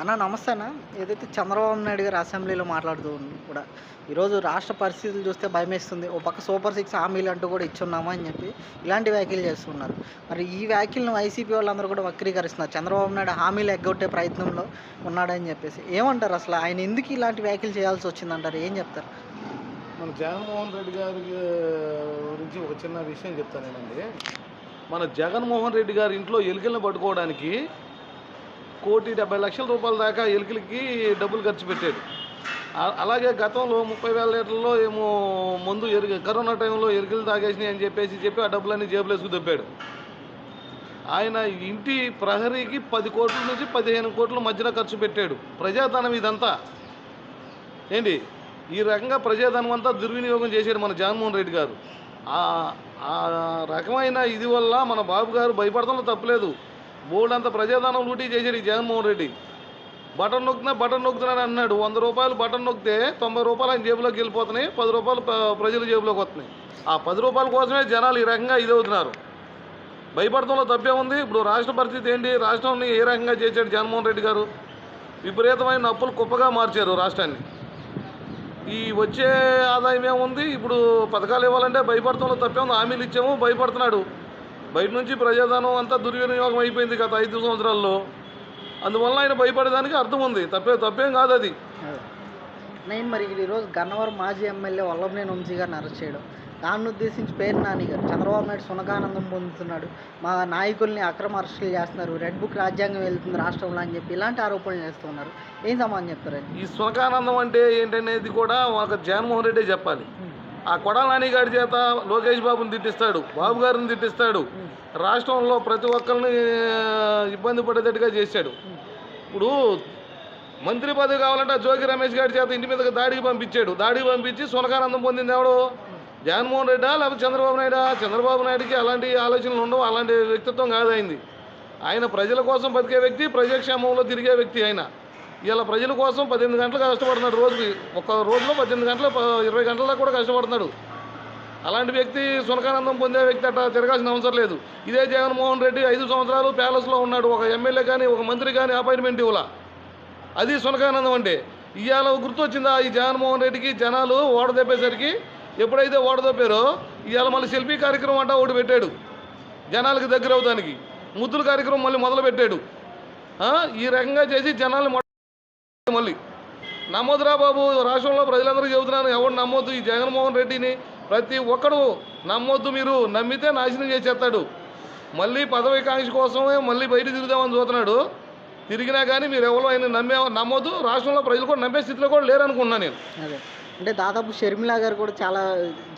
అన్న నమస్తే అన్న. ఏదైతే చంద్రబాబు నాయుడు గారు అసెంబ్లీలో మాట్లాడుతూ ఉంది కూడా ఈరోజు రాష్ట్ర పరిస్థితులు చూస్తే భయమేస్తుంది. ఓ పక్క సూపర్ సిక్స్ హామీలు అంటూ కూడా ఇచ్చున్నామా అని చెప్పి ఇలాంటి వ్యాఖ్యలు చేస్తున్నారు. మరి ఈ వ్యాఖ్యలను వైసీపీ వాళ్ళందరూ కూడా వక్రీకరిస్తున్నారు. చంద్రబాబు నాయుడు హామీలు ఎగ్గొట్టే ప్రయత్నంలో ఉన్నాడని చెప్పేసి. ఏమంటారు అసలు? ఆయన ఎందుకు ఇలాంటి వ్యాఖ్యలు చేయాల్సి వచ్చిందంటారు? ఏం చెప్తారు? మన జగన్మోహన్ రెడ్డి గారి గురించి ఒక చిన్న విషయం చెప్తానేనండి మన జగన్మోహన్ రెడ్డి గారి ఇంట్లో ఎలుకలను పట్టుకోవడానికి కోటి డెబ్బై లక్షల రూపాయల దాకా ఎలుకలకి డబ్బులు ఖర్చు పెట్టాడు అలాగే గతంలో ముప్పై వేల లీటర్లో ఏమో ముందు ఎరుగు కరోనా టైంలో ఎరుకలు తాగేసినాయి అని చెప్పేసి చెప్పి ఆ డబ్బులన్నీ జేబులేసుకు దొప్పాడు ఆయన ఇంటి ప్రహరీకి పది కోట్ల నుంచి పదిహేను కోట్ల మధ్యన ఖర్చు పెట్టాడు. ప్రజాధనం ఇదంతా. ఏంటి? ఈ రకంగా ప్రజాధనం అంతా దుర్వినియోగం చేశాడు మన జగన్మోహన్ రెడ్డి గారు. ఆ ఆ రకమైన ఇది వల్ల మన బాబు గారు భయపడటంలో తప్పలేదు. బోర్డు ప్రజాధనం లూటీ చేశాడు ఈ జగన్మోహన్ రెడ్డి. బటన్ నొక్కినా బటన్ నొక్కుతున్నాడు అన్నాడు. వంద రూపాయలు బటన్ నొక్కితే తొంభై రూపాయలు ఆయన జేబులోకి వెళ్ళిపోతున్నాయి పది రూపాయలు ప్రజల జేబులోకి వస్తున్నాయి. ఆ పది రూపాయల కోసమే జనాలు ఈ రకంగా ఇది అవుతున్నారు భయపడటంలో తప్పే ఉంది. ఇప్పుడు రాష్ట్ర పరిస్థితి ఏంటి? రాష్ట్రాన్ని ఏ రకంగా చేశాడు జగన్మోహన్ రెడ్డి గారు? విపరీతమైన అప్పులు కుప్పగా మార్చారు రాష్ట్రాన్ని. ఈ వచ్చే ఆదాయం ఏముంది? ఇప్పుడు పథకాలు ఇవ్వాలంటే భయపడటంలో తప్పే ఉంది. హామీలు ఇచ్చాము భయపడుతున్నాడు. బయట నుంచి ప్రజాధనం అంతా దుర్వినియోగం అయిపోయింది గత ఐదు సంవత్సరాల్లో. అందువల్ల ఆయన భయపడేదానికి అర్థం ఉంది. తప్పే తప్పేం కాదు అది. నేను మరి ఈరోజు గన్నవరం మాజీ ఎమ్మెల్యే వల్లభనేని వంశీ గారిని అరెస్ట్ చేయడం. దాన్ని ఉద్దేశించి పేరు నాని గారు చంద్రబాబు నాయుడు సునకానందం పొందుతున్నాడు. మా నాయకుల్ని అక్రమ అరెస్టులు చేస్తున్నారు. రెడ్ బుక్ రాజ్యాంగం వెళ్తుంది రాష్ట్రంలో అని చెప్పి ఇలాంటి ఆరోపణలు చేస్తున్నారు ఏం సమాధానం చెప్తారు అది? ఈ సునకానందం అంటే ఏంటనేది కూడా ఒక జగన్మోహన్ రెడ్డి చెప్పాలి. ఆ కొడాల గారి చేత లోకేష్ బాబుని తిట్టిస్తాడు బాబు గారిని తిట్టిస్తాడు. రాష్ట్రంలో ప్రతి ఒక్కరిని ఇబ్బంది పడేటట్టుగా చేశాడు. ఇప్పుడు మంత్రి పదవి కావాలంటే జోగి రమేష్ గారి చేత ఇంటి మీదకి దాడికి పంపించాడు. దాడికి పంపించి సునకానందం పొందింది ఎవడు? జగన్మోహన్ రెడ్డా లేకపోతే చంద్రబాబు నాయుడా? చంద్రబాబు నాయుడికి అలాంటి ఆలోచనలు ఉండవు అలాంటి వ్యక్తిత్వం కాదు ఆయన ప్రజల కోసం బతికే వ్యక్తి ప్రజాక్షేమంలో తిరిగే వ్యక్తి ఆయన. ఇలా ప్రజల కోసం పద్దెనిమిది గంటలు కష్టపడుతున్నాడు రోజుకి. ఒక రోజులో పద్దెనిమిది గంటలు ఇరవై గంటల దాకా కూడా కష్టపడుతున్నాడు. అలాంటి వ్యక్తి సునకానందం పొందే వ్యక్తి అట్లా తిరగాల్సిన అవసరం లేదు. ఇదే జగన్మోహన్ రెడ్డి ఐదు సంవత్సరాలు ప్యాలెస్లో ఉన్నాడు. ఒక ఎమ్మెల్యే కానీ ఒక మంత్రి కానీ అపాయింట్మెంట్ ఇవ్వాల. అది సునకానందం అంటే ఇవాళ గుర్తొచ్చిందా? ఈ జగన్మోహన్ రెడ్డికి జనాలు ఓడదెప్పేసరికి ఎప్పుడైతే ఓడదొప్పారో ఇవాళ మళ్ళీ సెల్ఫీ కార్యక్రమం అంటా ఒకటి పెట్టాడు. జనాలకు దగ్గర అవుతానికి ముద్దుల కార్యక్రమం మళ్ళీ మొదలు పెట్టాడు ఈ రకంగా చేసి జనాలు మళ్ళీ. నమ్మొద్దురా బాబు రాష్ట్రంలో ప్రజలందరికీ చెబుతున్నాను ఎవరు నమ్మొద్దు ఈ జగన్మోహన్ రెడ్డిని ప్రతి ఒక్కడు నమ్మొద్దు మీరు నమ్మితే నాశనం చేసేస్తాడు. మళ్ళీ పదవి కాంక్ష కోసమే మళ్ళీ బయట తిరుగుదామని చూస్తున్నాడు. తిరిగినా కానీ మీరు ఎవరో ఆయన నమ్మే నమ్మొద్దు రాష్ట్రంలో ప్రజలు కూడా నమ్మే స్థితిలో కూడా లేరనుకున్నాను నేను. అంటే దాదాపు షర్మిల గారు కూడా చాలా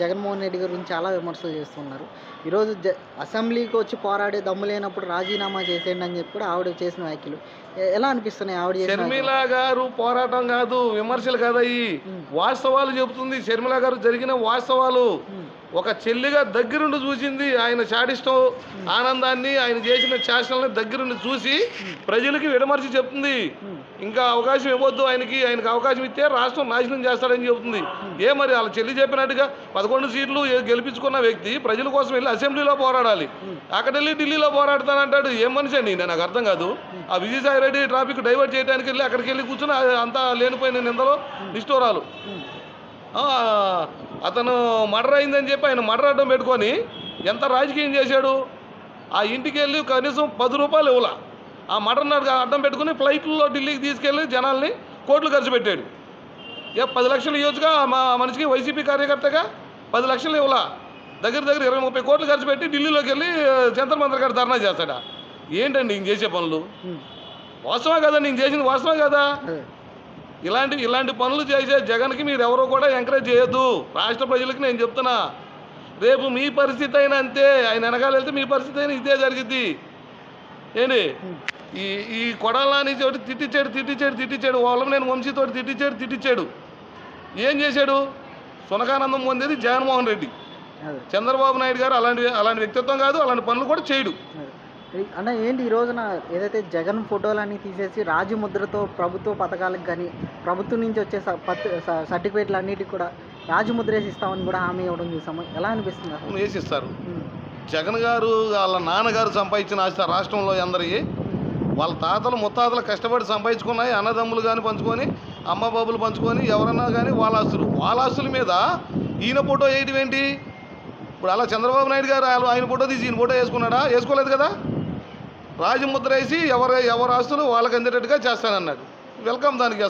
జగన్మోహన్ రెడ్డి గారి గురించి చాలా విమర్శలు చేస్తున్నారు. ఈరోజు జ అసెంబ్లీకి వచ్చి పోరాడే దమ్ము లేనప్పుడు రాజీనామా చేసేయండి అని చెప్పి కూడా ఆవిడ చేసిన వ్యాఖ్యలు. ఎలా అనిపిస్తున్నాయి ఆవిడ షర్మిల గారు పోరాటం కాదు విమర్శలు కాదయ్యి ఉమ్. వాస్తవాలు చెబుతుంది. షర్మిల గారు జరిగిన వాస్తవాలు ఒక చెల్లిగా దగ్గరుండి చూసింది. ఆయన చాడిష్టం ఆనందాన్ని ఆయన చేసిన చేష్టల్ని దగ్గరుండి చూసి ప్రజలకి విడమర్చి చెప్తుంది. ఇంకా అవకాశం ఇవ్వద్దు ఆయనకి. ఆయనకి అవకాశం ఇస్తే రాష్ట్రం నాశనం చేస్తాడని చెబుతుంది. ఏ మరి వాళ్ళ చెల్లి చెప్పినట్టుగా పదకొండు సీట్లు గెలిపించుకున్న వ్యక్తి ప్రజల కోసం వెళ్ళి అసెంబ్లీలో పోరాడాలి. అక్కడ వెళ్ళి ఢిల్లీలో పోరాడతానంటాడు ఏం మనిషి అండి? నేను నాకు అర్థం కాదు. ఆ విజయసాయి రెడ్డి ట్రాఫిక్ డైవర్ట్ చేయడానికి వెళ్ళి అక్కడికి వెళ్ళి కూర్చుని అంతా లేనిపోయిన నిందలో నిష్ఠూరాలు. అతను మర్డర్ అయిందని చెప్పి ఆయన మర్డర్ అడ్డం పెట్టుకొని ఎంత రాజకీయం చేశాడు? ఆ ఇంటికి వెళ్ళి కనీసం పది రూపాయలు ఇవ్వాల. ఆ మటన్ అడ్డం పెట్టుకుని ఫ్లైట్లో ఢిల్లీకి తీసుకెళ్ళి జనాల్ని కోట్లు ఖర్చు పెట్టాడు. ఏ పది లక్షలు ఇవ్వచ్చుగా మా మనిషికి వైసీపీ కార్యకర్తగా? పది లక్షలు ఇవ్వాల? దగ్గర దగ్గర ఇరవై ముప్పై కోట్లు ఖర్చు పెట్టి ఢిల్లీలోకి వెళ్ళి జంతర్ మంత్రి గారు ధర్నా చేస్తాడా? ఏంటండి ఇంక చేసే పనులు? ఉమ్, వాస్తవమే కదా నేను చేసింది వాస్తవమే కదా? ఇలాంటి ఇలాంటి పనులు చేసే జగన్కి మీరు ఎవరో కూడా ఎంకరేజ్ చేయొద్దు. రాష్ట్ర ప్రజలకి నేను చెప్తున్నా. రేపు మీ పరిస్థితి అయినా అంతే. ఆయన వెనకాల వెళ్తే మీ పరిస్థితి అయినా ఇదే జరిగిద్ది. ఏంటి? ఈ ఈ కొడాలని చోటి తిట్టించాడు తిట్టించాడు తిట్టించాడు వాళ్ళ నేను వంశీతోటి తిట్టించాడు తిట్టించాడు ఏం చేశాడు? సునకానందం పొందేది జగన్మోహన్ రెడ్డి. చంద్రబాబు నాయుడు గారు అలాంటి అలాంటి వ్యక్తిత్వం కాదు అలాంటి పనులు కూడా చేయడు. అన్న ఏంటి ఈ రోజున ఏదైతే జగన్ ఫోటోలన్నీ తీసేసి రాజముద్రతో ప్రభుత్వ పథకాలకు కానీ ప్రభుత్వం నుంచి వచ్చే సర్టిఫికేట్లు అన్నిటికి కూడా రాజముద్ర వేసి ఇస్తామని కూడా హామీ ఇవ్వడం చూసాము. ఎలా అనిపిస్తుంది వేసిస్తారు జగన్ గారు వాళ్ళ నాన్నగారు సంపాదించిన ఆస్తి రాష్ట్రంలో అందరికీ వాళ్ళ తాతలు ముత్తాతలు కష్టపడి సంపాదించుకున్నాయి అన్నదమ్ములు కానీ పంచుకొని అమ్మ బాబులు పంచుకొని ఎవరన్నా కానీ వాళ్ళ ఆస్తులు. వాళ్ళ ఆస్తుల మీద ఈయన ఫోటో వేయటం ఏంటి? ఇప్పుడు అలా చంద్రబాబు నాయుడు గారు ఆయన- ఆయన ఫోటో తీసి ఈయన ఫోటో వేసుకున్నాడా? వేసుకోలేదు కదా. రాజముద్ర వేసి ఎవరు ఎవరి ఆస్తులు వాళ్ళకి అందేటట్టుగా చేస్తానన్నాడు. వెల్కమ్ దానికి